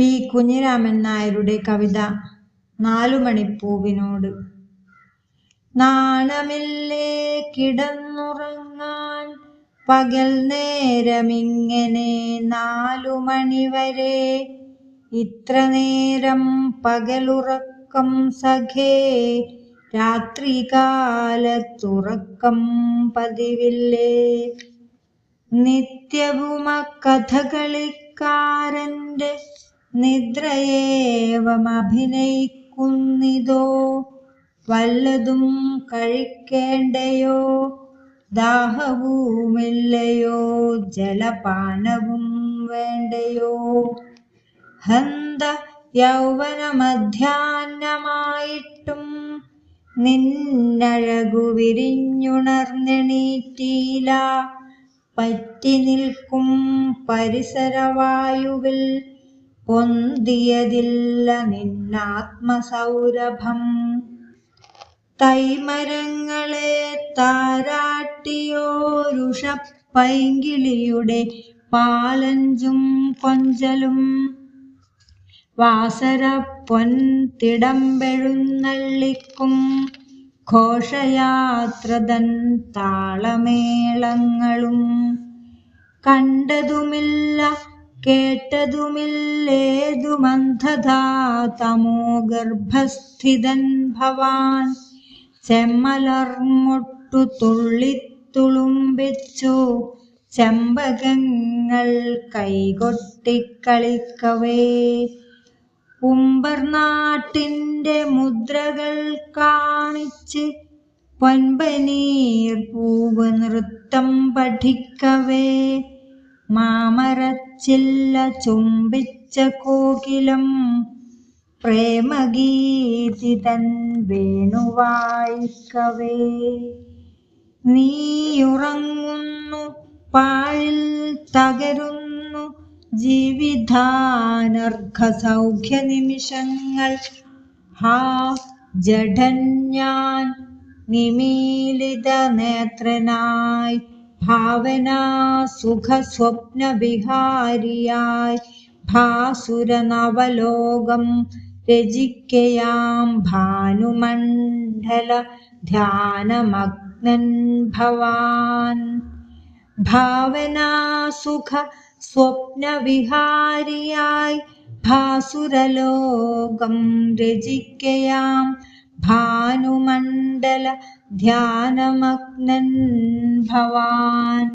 P. Kunhiraman നായരുടെ കവിത നാലുമണിപ്പൂവിനോട്. നാണമില്ലേ കിടന്നുറങ്ങാൻ? പകൽ നേരമിങ്ങനെ നാലുമണി വരെ ഇത്ര നേരം പകലുറക്കം സഖേ. രാത്രികാലത്തുറക്കം പതിവില്ലേ? നിത്യവുമ കഥകളിക്കാരന്റെ നിദ്രയേവമഭിനയിക്കുന്നിതോ? വല്ലതും കഴിക്കേണ്ടയോ? ദാഹവുമില്ലയോ? ജലപാനവും വേണ്ടയോ? ഹന്ത യൗവനമധ്യാഹ്നമായിട്ടും നിന്നഴകു വിരിഞ്ഞുണർന്നെണീറ്റീല പറ്റി നിൽക്കും പരിസരവായുവിൽ പൊന്തിയതില്ല നിന്നാത്മസൗരഭം. തൈമരങ്ങളെ താരാട്ടിയോരുഷപ്പൈങ്കിളിയുടെ പാലഞ്ചും കൊഞ്ചലും. വാസര പൊൻതിടമ്പെഴുന്നള്ളിക്കും ഘോഷയാത്രതൻ താളമേളങ്ങളും. കണ്ടതുമില്ല കേട്ടതുമില്ലേതുമന്ധതാ തമോ ഗർഭസ്ഥിതൻ ഭവാൻ. ചെമ്മലർമൊട്ടു തുള്ളിത്തുളുമ്പിച്ചു ചെമ്പകങ്ങൾ കൈകൊട്ടിക്കളിക്കവേ. ഉമ്പർനാട്ടിന്റെ മുദ്രകൾ കാണിച്ച് പൊൻപനീർ പൂവ് നൃത്തം പഠിക്കവേ. മാമരച്ചില്ല ചുംബിച്ച കോകിലം പ്രേമഗീതി തൻ വേണുവായിക്കവേ. നീയുറങ്ങുന്നു പാഴിൽ തകരുന്നു ജീവിതാനർഘ നിമിഷങ്ങൾ ഹാ ജഡൻ ഞാൻ നിമീലിത നേത്രനായി भावना सुखस्वप्नविहार्याय भासुरनवलोकं रजिकयां भानुमण्डल ध्यानमग्नन् भवान्। भावना सुख स्वप्नविहार्याय भासुरलोकं रजिकयां भानुमण् ധ്യാനമഗ്നൻ ഭവാൻ.